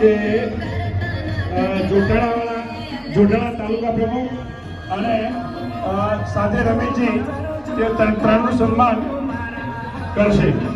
કે જોટાણાવાળા જોટાણા તાલુકા પ્રમુખ અને સાથે રમેશજી તે ત્રણનું સન્માન કરશે.